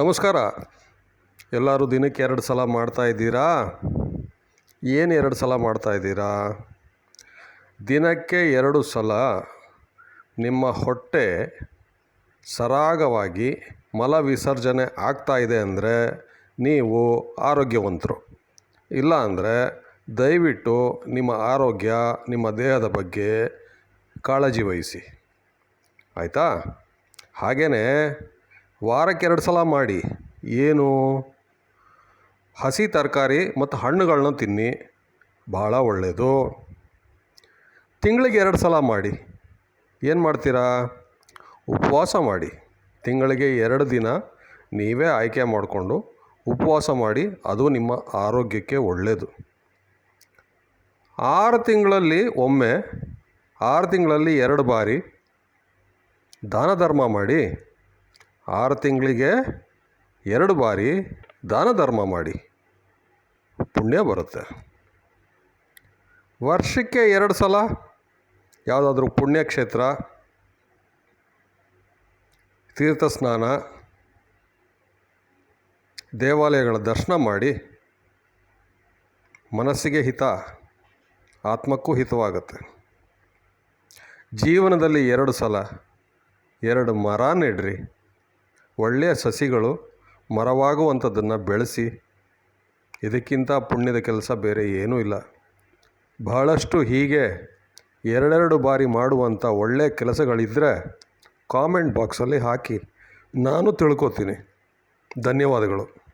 ನಮಸ್ಕಾರ. ಎಲ್ಲರೂ ದಿನಕ್ಕೆ ಎರಡು ಸಲ ಮಾಡ್ತಾ ಇದ್ದೀರಾ? ಏನು ಎರಡು ಸಲ ಮಾಡ್ತಾ ಇದ್ದೀರಾ? ದಿನಕ್ಕೆ ಎರಡು ಸಲ ನಿಮ್ಮ ಹೊಟ್ಟೆ ಸರಾಗವಾಗಿ ಮಲ ವಿಸರ್ಜನೆ ಆಗ್ತಾ ಇದೆ ಅಂದರೆ ನೀವು ಆರೋಗ್ಯವಂತರು. ಇಲ್ಲ ಅಂದರೆ ದಯವಿಟ್ಟು ನಿಮ್ಮ ಆರೋಗ್ಯ, ನಿಮ್ಮ ದೇಹದ ಬಗ್ಗೆ ಕಾಳಜಿ ವಹಿಸಿ. ಆಯಿತಾ? ಹಾಗೆಯೇ ವಾರಕ್ಕೆ ಎರಡು ಸಲ ಮಾಡಿ. ಏನು? ಹಸಿ ತರಕಾರಿ ಮತ್ತು ಹಣ್ಣುಗಳನ್ನ ತಿನ್ನಿ. ಭಾಳ ಒಳ್ಳೆಯದು ತಿಂಗಳಿಗೆ ಎರಡು ಸಲ ಮಾಡಿ. ಏನು ಮಾಡ್ತೀರಾ? ಉಪವಾಸ ಮಾಡಿ. ತಿಂಗಳಿಗೆ ಎರಡು ದಿನ ನೀವೇ ಆಯ್ಕೆ ಮಾಡಿಕೊಂಡು ಉಪವಾಸ ಮಾಡಿ, ಅದು ನಿಮ್ಮ ಆರೋಗ್ಯಕ್ಕೆ ಒಳ್ಳೆಯದು ಆರು ತಿಂಗಳಲ್ಲಿ ಒಮ್ಮೆ, ಆರು ತಿಂಗಳಲ್ಲಿ ಎರಡು ಬಾರಿ ದಾನ ಧರ್ಮ ಮಾಡಿ. ಆರು ತಿಂಗಳಿಗೆ ಎರಡು ಬಾರಿ ದಾನ ಧರ್ಮ ಮಾಡಿ ಪುಣ್ಯ ಬರುತ್ತೆ. ವರ್ಷಕ್ಕೆ ಎರಡು ಸಲ ಯಾವುದಾದ್ರೂ ಪುಣ್ಯಕ್ಷೇತ್ರ ತೀರ್ಥ ಸ್ನಾನ, ದೇವಾಲಯಗಳ ದರ್ಶನ ಮಾಡಿ ಮನಸ್ಸಿಗೆ ಹಿತ, ಆತ್ಮಕ್ಕೂ ಹಿತವಾಗುತ್ತೆ. ಜೀವನದಲ್ಲಿ ಎರಡು ಸಲ ಎರಡು ಮರ ನೆಡ್ರಿ. ಒಳ್ಳೆಯ ಸಸಿಗಳು ಮರವಾಗುವಂಥದ್ದನ್ನು ಬೆಳೆಸಿ ಇದಕ್ಕಿಂತ ಪುಣ್ಯದ ಕೆಲಸ ಬೇರೆ ಏನೂ ಇಲ್ಲ. ಬಹಳಷ್ಟು ಹೀಗೆ ಎರಡೆರಡು ಬಾರಿ ಮಾಡುವಂಥ ಒಳ್ಳೆಯ ಕೆಲಸಗಳಿದ್ದರೆ ಕಾಮೆಂಟ್ ಬಾಕ್ಸಲ್ಲಿ ಹಾಕಿ. ನಾನು ತಿಳ್ಕೊತೀನಿ. ಧನ್ಯವಾದಗಳು.